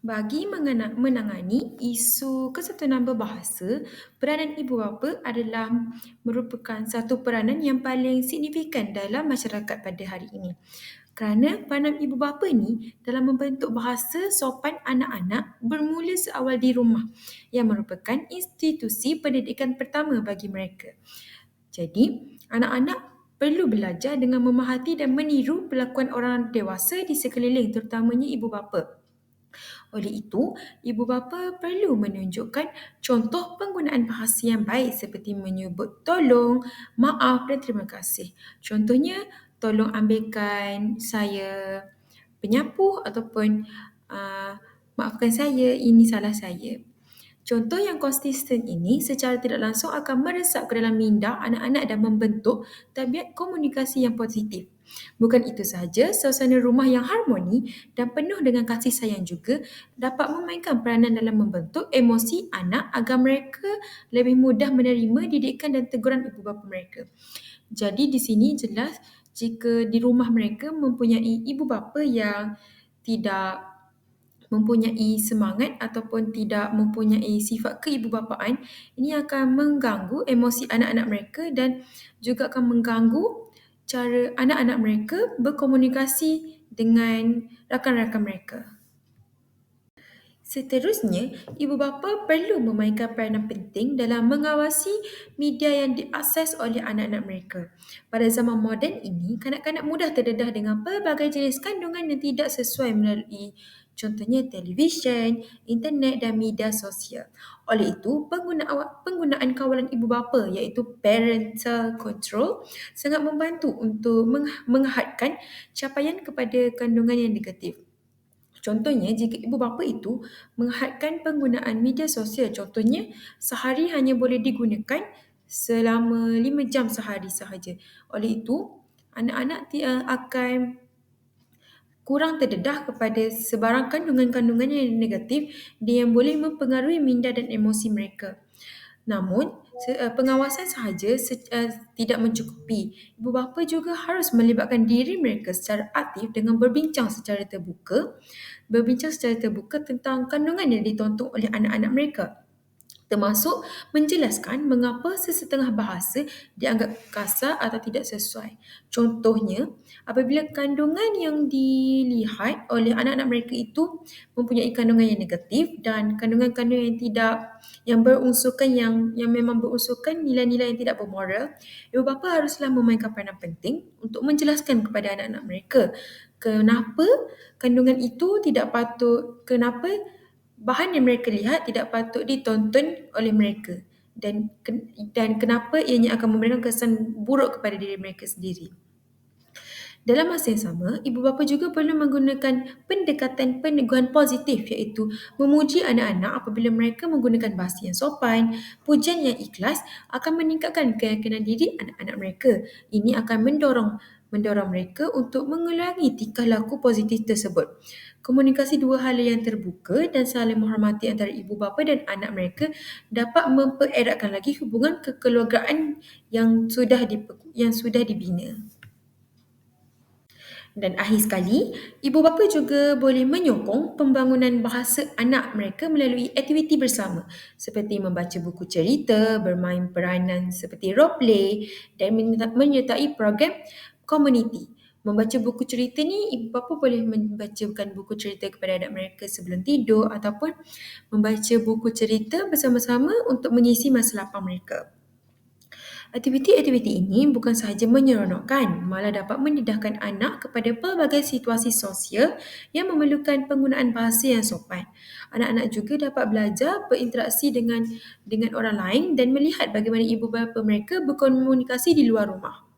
Bagi mengena- menangani isu kesatuan berbahasa, peranan ibu bapa adalah merupakan satu peranan yang paling signifikan dalam masyarakat pada hari ini. Kerana peranan ibu bapa ni dalam membentuk bahasa sopan anak-anak bermula seawal di rumah yang merupakan institusi pendidikan pertama bagi mereka. Jadi, anak-anak perlu belajar dengan memahati dan meniru perlakuan orang dewasa di sekeliling terutamanya ibu bapa. Oleh itu, ibu bapa perlu menunjukkan contoh penggunaan bahasa yang baik seperti menyebut tolong, maaf dan terima kasih. Contohnya, tolong ambilkan saya penyapu ataupun uh, maafkan saya, ini salah saya. Contoh yang konsisten ini secara tidak langsung akan meresap ke dalam minda anak-anak dan membentuk tabiat komunikasi yang positif. Bukan itu sahaja, suasana rumah yang harmoni dan penuh dengan kasih sayang juga dapat memainkan peranan dalam membentuk emosi anak agar mereka lebih mudah menerima didikan dan teguran ibu bapa mereka. Jadi di sini jelas jika di rumah mereka mempunyai ibu bapa yang tidak mempunyai semangat ataupun tidak mempunyai sifat keibubapaan, ini akan mengganggu emosi anak-anak mereka dan juga akan mengganggu cara anak-anak mereka berkomunikasi dengan rakan-rakan mereka. Seterusnya, ibu bapa perlu memainkan peranan penting dalam mengawasi media yang diakses oleh anak-anak mereka. Pada zaman moden ini, kanak-kanak mudah terdedah dengan pelbagai jenis kandungan yang tidak sesuai melalui contohnya televisyen, internet dan media sosial. Oleh itu, penggunaan, penggunaan kawalan ibu bapa iaitu parental control sangat membantu untuk menghadkan capaian kepada kandungan yang negatif. Contohnya, jika ibu bapa itu menghadkan penggunaan media sosial, contohnya sehari hanya boleh digunakan selama lima jam sehari sahaja. Oleh itu, anak-anak akan kurang terdedah kepada sebarang kandungan-kandungan yang negatif yang boleh mempengaruhi minda dan emosi mereka. Namun, eh, pengawasan sahaja eh, tidak mencukupi. Ibu bapa juga harus melibatkan diri mereka secara aktif dengan berbincang secara terbuka, berbincang secara terbuka tentang kandungan yang ditonton oleh anak-anak mereka termasuk menjelaskan mengapa sesetengah bahasa dianggap kasar atau tidak sesuai. Contohnya, apabila kandungan yang dilihat oleh anak-anak mereka itu mempunyai kandungan yang negatif dan kandungan-kandungan yang tidak yang berunsurkan yang yang memang berunsurkan nilai-nilai yang tidak bermoral, ibu bapa haruslah memainkan peranan penting untuk menjelaskan kepada anak-anak mereka kenapa kandungan itu tidak patut, kenapa bahan yang mereka lihat tidak patut ditonton oleh mereka dan dan kenapa ianya akan memberikan kesan buruk kepada diri mereka sendiri. Dalam masa yang sama, ibu bapa juga perlu menggunakan pendekatan peneguhan positif iaitu memuji anak-anak apabila mereka menggunakan bahasa yang sopan, pujian yang ikhlas akan meningkatkan keyakinan diri anak-anak mereka. Ini akan mendorong mendorong mereka untuk mengulangi tingkah laku positif tersebut. Komunikasi dua hala yang terbuka dan saling menghormati antara ibu bapa dan anak mereka dapat mempereratkan lagi hubungan kekeluargaan yang sudah di, yang sudah dibina. Dan akhir sekali, ibu bapa juga boleh menyokong pembangunan bahasa anak mereka melalui aktiviti bersama seperti membaca buku cerita, bermain peranan seperti role play dan menyertai program komuniti. Membaca buku cerita ni, ibu bapa boleh membacakan buku cerita kepada anak mereka sebelum tidur ataupun membaca buku cerita bersama-sama untuk mengisi masa lapang mereka. Aktiviti-aktiviti ini bukan sahaja menyeronokkan, malah dapat mendedahkan anak kepada pelbagai situasi sosial yang memerlukan penggunaan bahasa yang sopan. Anak-anak juga dapat belajar berinteraksi dengan dengan orang lain dan melihat bagaimana ibu bapa mereka berkomunikasi di luar rumah.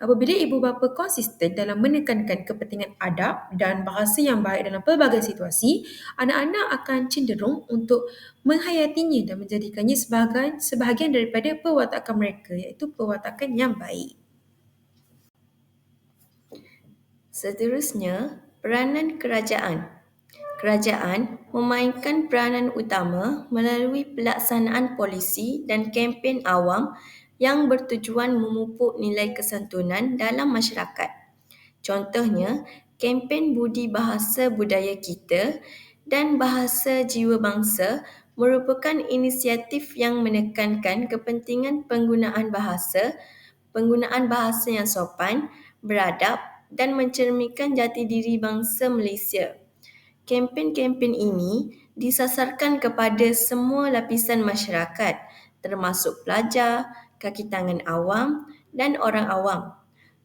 Apabila ibu bapa konsisten dalam menekankan kepentingan adab dan bahasa yang baik dalam pelbagai situasi, anak-anak akan cenderung untuk menghayatinya dan menjadikannya sebahagian, sebahagian daripada perwatakan mereka iaitu perwatakan yang baik. Seterusnya, peranan kerajaan. Kerajaan memainkan peranan utama melalui pelaksanaan polisi dan kempen awam yang bertujuan memupuk nilai kesantunan dalam masyarakat. Contohnya, kempen Budi Bahasa Budaya Kita dan Bahasa Jiwa Bangsa merupakan inisiatif yang menekankan kepentingan penggunaan bahasa, penggunaan bahasa yang sopan, beradab dan mencerminkan jati diri bangsa Malaysia. Kempen-kempen ini disasarkan kepada semua lapisan masyarakat termasuk pelajar, kaki tangan awam dan orang awam.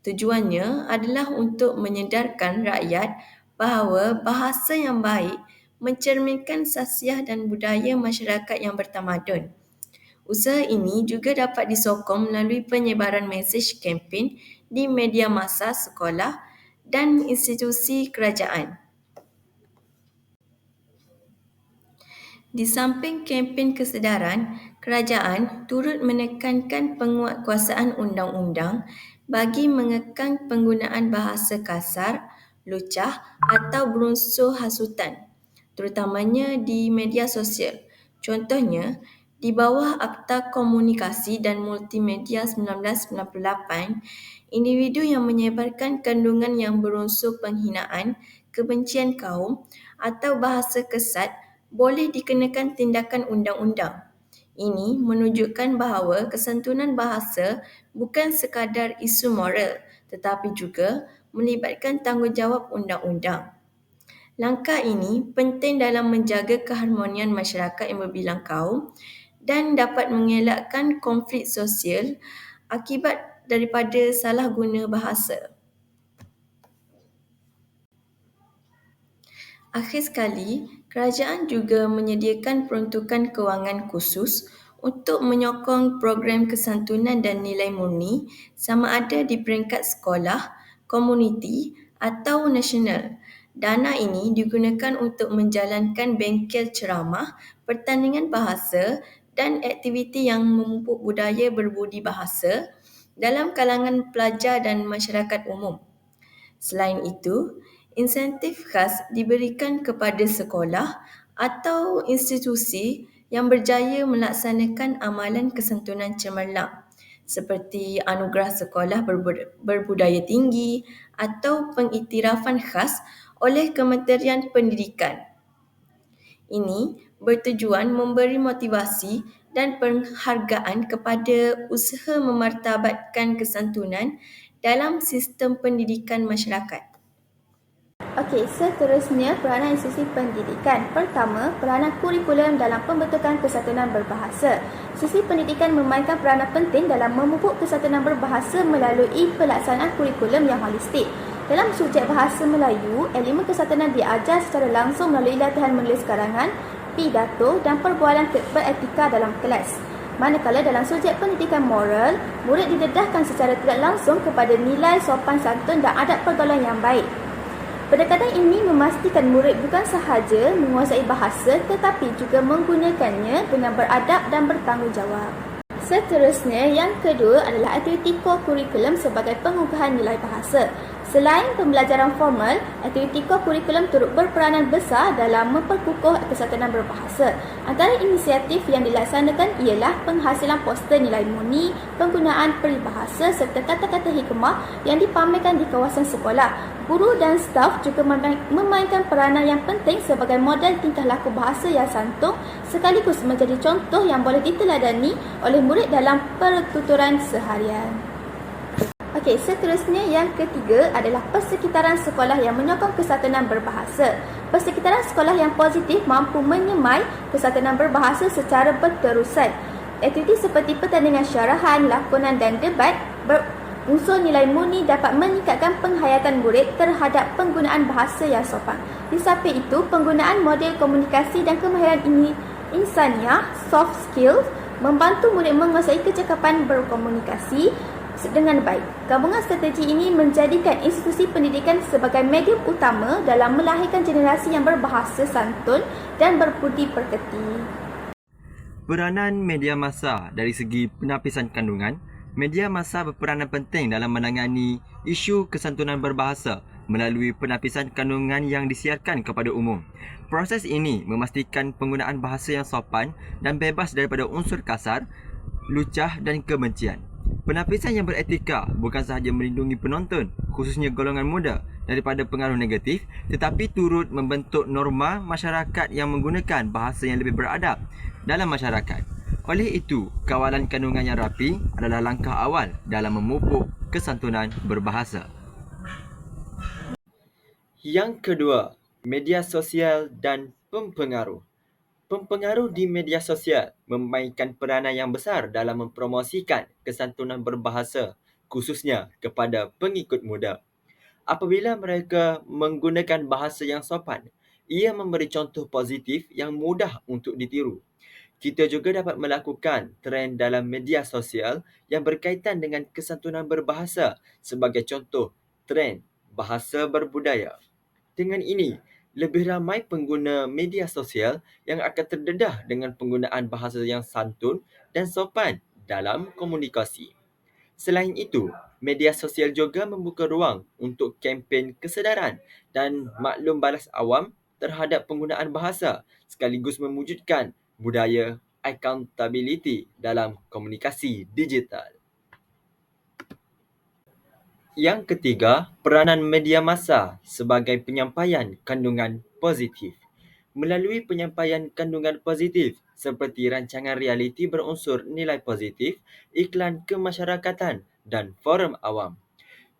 Tujuannya adalah untuk menyedarkan rakyat bahawa bahasa yang baik mencerminkan sasiah dan budaya masyarakat yang bertamadun. Usaha ini juga dapat disokong melalui penyebaran mesej kempen di media masa sekolah dan institusi kerajaan. Di samping kempen kesedaran, kerajaan turut menekankan penguatkuasaan undang-undang bagi mengekang penggunaan bahasa kasar, lucah atau berunsur hasutan, terutamanya di media sosial. Contohnya, di bawah Akta Komunikasi dan Multimedia 1998, individu yang menyebarkan kandungan yang berunsur penghinaan, kebencian kaum atau bahasa kesat boleh dikenakan tindakan undang-undang. Ini menunjukkan bahawa kesantunan bahasa bukan sekadar isu moral tetapi juga melibatkan tanggungjawab undang-undang. Langkah ini penting dalam menjaga keharmonian masyarakat yang berbilang kaum dan dapat mengelakkan konflik sosial akibat daripada salah guna bahasa. Akhir sekali, kerajaan juga menyediakan peruntukan kewangan khusus untuk menyokong program kesantunan dan nilai murni sama ada di peringkat sekolah, komuniti atau nasional. Dana ini digunakan untuk menjalankan bengkel ceramah, pertandingan bahasa dan aktiviti yang memupuk budaya berbudi bahasa dalam kalangan pelajar dan masyarakat umum. Selain itu, insentif khas diberikan kepada sekolah atau institusi yang berjaya melaksanakan amalan kesantunan cemerlang seperti anugerah sekolah berbudaya tinggi atau pengiktirafan khas oleh Kementerian Pendidikan. Ini bertujuan memberi motivasi dan penghargaan kepada usaha memartabatkan kesantunan dalam sistem pendidikan masyarakat. Okey, seterusnya peranan institusi pendidikan. Pertama, peranan kurikulum dalam pembentukan kesatuan berbahasa. Institusi pendidikan memainkan peranan penting dalam memupuk kesatuan berbahasa melalui pelaksanaan kurikulum yang holistik. Dalam subjek bahasa Melayu, elemen kesatuan diajar secara langsung melalui latihan menulis karangan, pidato dan perbualan beretika dalam kelas. Manakala dalam subjek pendidikan moral, murid didedahkan secara tidak langsung kepada nilai sopan santun dan adab pergaulan yang baik. Pendekatan ini memastikan murid bukan sahaja menguasai bahasa tetapi juga menggunakannya dengan beradab dan bertanggungjawab. Seterusnya, yang kedua adalah aktiviti kurikulum sebagai pengukuhan nilai bahasa. Selain pembelajaran formal, aktiviti kurikulum turut berperanan besar dalam memperkukuh kesatuan berbahasa. Antara inisiatif yang dilaksanakan ialah penghasilan poster nilai murni, penggunaan peribahasa serta kata-kata hikmah yang dipamerkan di kawasan sekolah. Guru dan staf juga memainkan peranan yang penting sebagai model tingkah laku bahasa yang santun sekaligus menjadi contoh yang boleh diteladani oleh murid dalam pertuturan seharian. Okey, seterusnya yang ketiga adalah persekitaran sekolah yang menyokong kesatuan berbahasa. Persekitaran sekolah yang positif mampu menyemai kesatuan berbahasa secara berterusan. Aktiviti seperti pertandingan syarahan, lakonan dan debat ber Unsur nilai murni dapat meningkatkan penghayatan murid terhadap penggunaan bahasa yang sopan. Di samping itu, penggunaan model komunikasi dan kemahiran ini insaniah, soft skills, membantu murid menguasai kecakapan berkomunikasi dengan baik. Gabungan strategi ini menjadikan institusi pendidikan sebagai medium utama dalam melahirkan generasi yang berbahasa santun dan berbudi pekerti. Peranan media masa dari segi penapisan kandungan media masa berperanan penting dalam menangani isu kesantunan berbahasa melalui penapisan kandungan yang disiarkan kepada umum. Proses ini memastikan penggunaan bahasa yang sopan dan bebas daripada unsur kasar, lucah dan kebencian. Penapisan yang beretika bukan sahaja melindungi penonton, khususnya golongan muda, daripada pengaruh negatif, tetapi turut membentuk norma masyarakat yang menggunakan bahasa yang lebih beradab dalam masyarakat. Oleh itu, kawalan kandungan yang rapi adalah langkah awal dalam memupuk kesantunan berbahasa. Yang kedua, media sosial dan pempengaruh. Pempengaruh di media sosial memainkan peranan yang besar dalam mempromosikan kesantunan berbahasa khususnya kepada pengikut muda. Apabila mereka menggunakan bahasa yang sopan, ia memberi contoh positif yang mudah untuk ditiru. Kita juga dapat melakukan trend dalam media sosial yang berkaitan dengan kesantunan berbahasa sebagai contoh trend bahasa berbudaya. Dengan ini, lebih ramai pengguna media sosial yang akan terdedah dengan penggunaan bahasa yang santun dan sopan dalam komunikasi. Selain itu, media sosial juga membuka ruang untuk kempen kesedaran dan maklum balas awam terhadap penggunaan bahasa sekaligus mewujudkan budaya accountability dalam komunikasi digital. Yang ketiga, peranan media massa sebagai penyampaian kandungan positif. Melalui penyampaian kandungan positif seperti rancangan realiti berunsur nilai positif, iklan kemasyarakatan dan forum awam.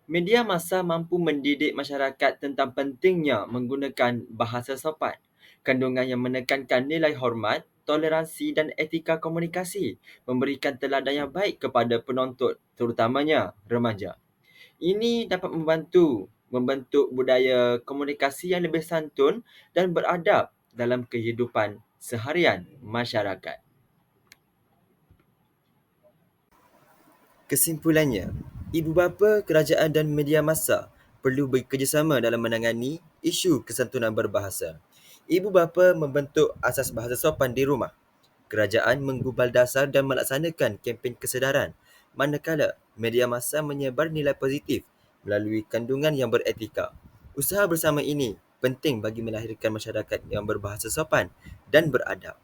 Media massa mampu mendidik masyarakat tentang pentingnya menggunakan bahasa sopan, kandungan yang menekankan nilai hormat, toleransi dan etika komunikasi, memberikan teladan yang baik kepada penonton, terutamanya remaja. Ini dapat membantu membentuk budaya komunikasi yang lebih santun dan beradab dalam kehidupan seharian masyarakat. Kesimpulannya, ibu bapa, kerajaan dan media massa perlu bekerjasama dalam menangani isu kesantunan berbahasa. Ibu bapa membentuk asas bahasa sopan di rumah. Kerajaan menggubal dasar dan melaksanakan kempen kesedaran manakala media massa menyebar nilai positif melalui kandungan yang beretika. Usaha bersama ini penting bagi melahirkan masyarakat yang berbahasa sopan dan beradab.